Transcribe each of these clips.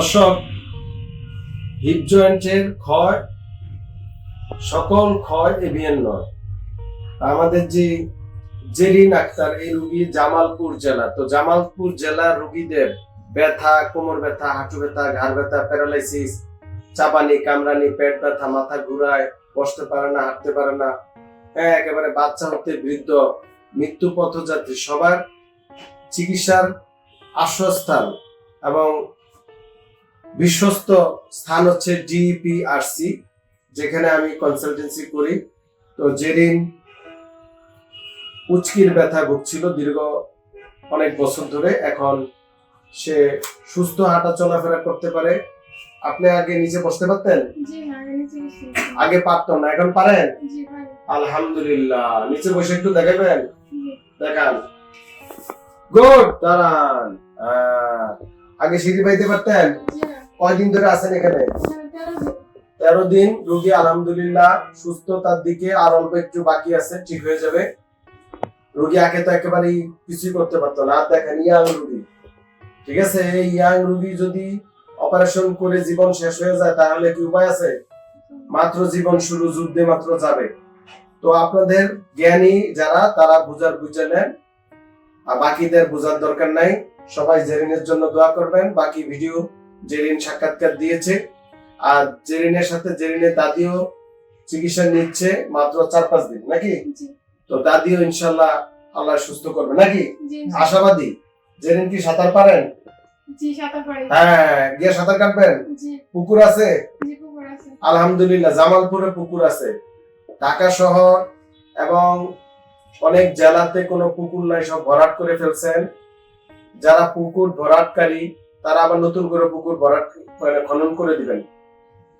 দর্শক, হিপ জয়েন্টের ক্ষয়, সকল ক্ষয় এভিয়ান নয়। আমাদের যে জেরিন আক্তার, এই রুগী জামালপুর জেলা। তো জামালপুর জেলার রুগীদের ব্যথা, কোমর ব্যথা, হাঁটু ব্যথা, ঘাড় ব্যথা, প্যারালাইসিস চাপানি কামরানি পেট ব্যথা, মাথা ঘুরায়, বসতে পারে না, হাঁটতে পারে না। হ্যাঁ একেবারে বাচ্চা হতে বৃদ্ধ, মৃত্যু পথযাত্রী, সবার চিকিৎসার আশ্রয়স্থান এবং বিশ্বস্ত স্থান হচ্ছে ডিপিআরসি যেখানে আমি কনসালটেন্সি করি। তো জেরিন উচকির ব্যথা ভুগছিল দীর্ঘ অনেক বছর ধরে এখন সে সুস্থ হাঁটা চলাফেরা করতে পারে। আপনি আগে নিচে বসতে পারতেন? আগে বসি। আগে পারতেন না এখন পারেন? আলহামদুলিল্লাহ। নিচে বসে একটু দেখাবেন? দেখান। গুড দাঁড়ান। আগে সিঁড়ি পাইতে পারতেন? কয়দিন ধরে আছেন এখানে? তেরো দিন, রোগী আলহামদুলিল্লাহ সুস্থতার দিকে আর অল্প একটু বাকি আছে, ঠিক হয়ে যাবে। রোগী আগে তো একেবারেই কিছুই করতে পারতো না দেখেন, ইয়াং রোগী। ঠিক আছে, এই ইয়াং রোগী যদি অপারেশন করে জীবন শেষ হয়ে যায়, তাহলে কি উপায় আছে? মাত্র জীবন শুরু, যুদ্ধে মাত্র যাবে। তো আপনাদের জ্ঞানী যারা, তারা বুঝার বুঝে নেন, আর বাকিদের বোঝার দরকার নাই। সবাই জেরিনের জন্য দোয়া করবেন, বাকি ভিডিও জেরিন সাক্ষাৎকার দিয়েছে। আর জেরিনের সাথে জেরিনের দাদিও চিকিৎসা নিচ্ছে মাত্র চার পাঁচ দিন নাকি? তো দাদিও ইনশাল্লাহ আল্লাহ সুস্থ করবে নাকি? আশাবাদী? জেরিন কি সাঁতার পারেন? হ্যাঁ গিয়ে সাঁতার কাটবেন? পুকুর আছে। আলহামদুলিল্লাহ জামালপুরে পুকুর আছে। ঢাকা শহর এবং অনেক জেলাতে কোনো পুকুর নাই সব ভরাট করে ফেলছেন। যারা পুকুর ভরাটকারী তারা আবার নতুন করে পুকুর ভরাট মানে খনন করে দিবেন।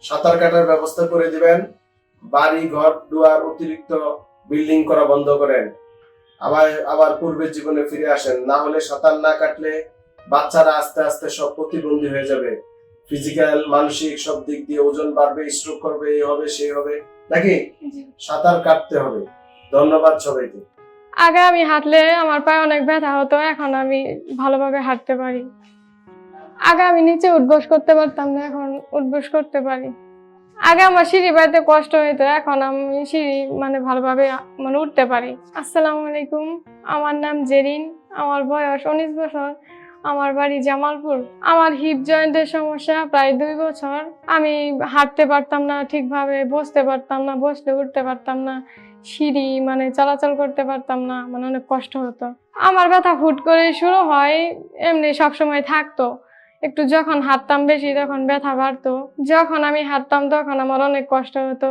সাঁতার কাটার ব্যবস্থা করে দিবেন। বাড়ি ঘর দুয়ার অতিরিক্ত বিল্ডিং করা বন্ধ করেন। আবার আবার পূর্বের জীবনে ফিরে আসেন। না হলে সাঁতার না কাটলে বাচ্চারা আস্তে আস্তে সব প্রতিবন্ধী হয়ে যাবে। ফিজিক্যাল মানসিক সব দিক দিয়ে ওজন বাড়বে স্ট্রোক করবে এই হবে সেই হবে। নাকি? সাঁতার কাটতে হবে। ধন্যবাদ সবাইকে। আগে আমি হাঁটলে আমার পায়ে অনেক ব্যথা হতো এখন আমি ভালোভাবে হাঁটতে পারি। আগে আমি নিচে উঠবস করতে পারতাম না, এখন উঠবস করতে পারি। আগে আমার সিঁড়ি বাড়িতে কষ্ট হইতো, এখন আমি সিঁড়ি মানে ভালোভাবে মানে উঠতে পারি। আসসালামু আলাইকুম, আমার নাম জেরিন, আমার বয়স উনিশ বছর, আমার বাড়ি জামালপুর। আমার হিপ জয়েন্টের সমস্যা প্রায় দুই বছর। আমি হাঁটতে পারতাম না, ঠিকভাবে বসতে পারতাম না, বসলে উঠতে পারতাম না, সিঁড়ি মানে চলাচল করতে পারতাম না মানে অনেক কষ্ট হতো। আমার ব্যথা হুট করে শুরু হয়, এমনি সবসময় থাকতো। একটু যখন হাঁটতাম বেশি তখন ব্যথা বাড়তো। যখন আমি হাঁটতাম তখন আমার অনেক কষ্ট হতো।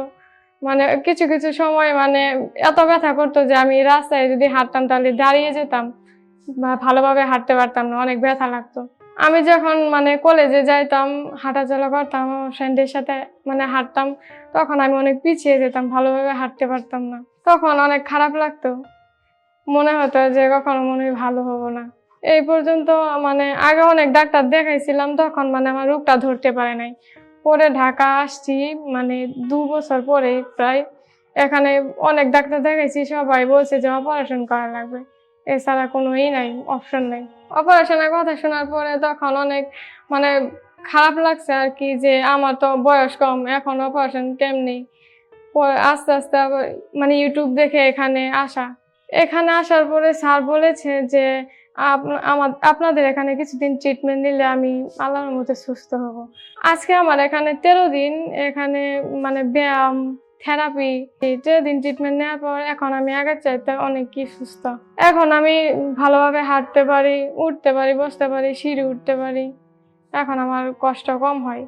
মানে কিছু কিছু সময় মানে এত ব্যথা করতো যে আমি রাস্তায় যদি হাঁটতাম তাহলে দাঁড়িয়ে যেতাম বা ভালোভাবে হাঁটতে পারতাম না, অনেক ব্যথা লাগতো। আমি যখন মানে কলেজে যাইতাম, হাঁটাচলা করতাম ফ্রেন্ডের সাথে মানে হাঁটতাম, তখন আমি অনেক পিছিয়ে যেতাম, ভালোভাবে হাঁটতে পারতাম না। তখন অনেক খারাপ লাগতো। মনে হতো যে কখনো মনে ভালো হব না। এই পর্যন্ত মানে আগে অনেক ডাক্তার দেখাইছিলাম, তখন মানে আমার রোগটা ধরতে পারে নাই। পরে ঢাকা আসছি মানে দু বছর পরে প্রায় এখানে অনেক ডাক্তার দেখাইছি, সবাই বলছে যে অপারেশন করা লাগবে। এছাড়া কোনো ই নাই, অপশন নাই। অপারেশনের কথা শোনার পরে তখন অনেক মানে খারাপ লাগছে আর কি যে আমার তো বয়স কম, এখন অপারেশন কেমনি? পরে আস্তে আস্তে মানে ইউটিউব দেখে এখানে আসা। এখানে আসার পরে স্যার বলেছে যে আপনাদের এখানে কিছুদিন ট্রিটমেন্ট নিলে আমি আল্লাহর মতো সুস্থ হব। আজকে আমার এখানে তেরো দিন, এখানে মানে ব্যায়াম থেরাপি তেরো দিন ট্রিটমেন্ট নেওয়ার পর এখন আমি আগের চাইতে অনেক কি সুস্থ। এখন আমি ভালোভাবে হাঁটতে পারি, উঠতে পারি, বসতে পারি, সিঁড়ি উঠতে পারি। এখন আমার কষ্ট কম হয়।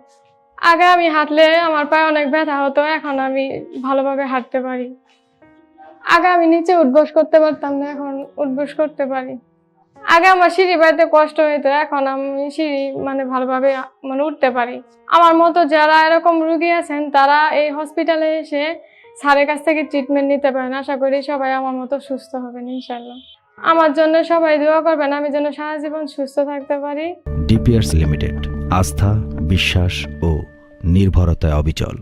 আগে আমি হাঁটলে আমার পায়ে অনেক ব্যথা হতো, এখন আমি ভালোভাবে হাঁটতে পারি। আগে আমি নিচে উঠবস করতে পারতাম না, এখন উঠবস করতে পারি। আগে আমার সিঁড়ি বাড়িতে কষ্ট হইতো, এখন আমি সিঁড়ি মানে ভালোভাবে মানে উঠতে পারি। আমার মতো যারা এরকম রুগী আছেন, তারা এই হসপিটালে এসে স্যারের কাছ থেকে ট্রিটমেন্ট নিতে পারেন। আশা করি সবাই আমার মতো সুস্থ হবেন ইনশাল্লাহ আমার জন্য সবাই দোয়া করবেন, আমি যেন সারা জীবন সুস্থ থাকতে পারি। ডিপিআরস লিমিটেড আস্থা, বিশ্বাস ও নির্ভরতায় অবিচল।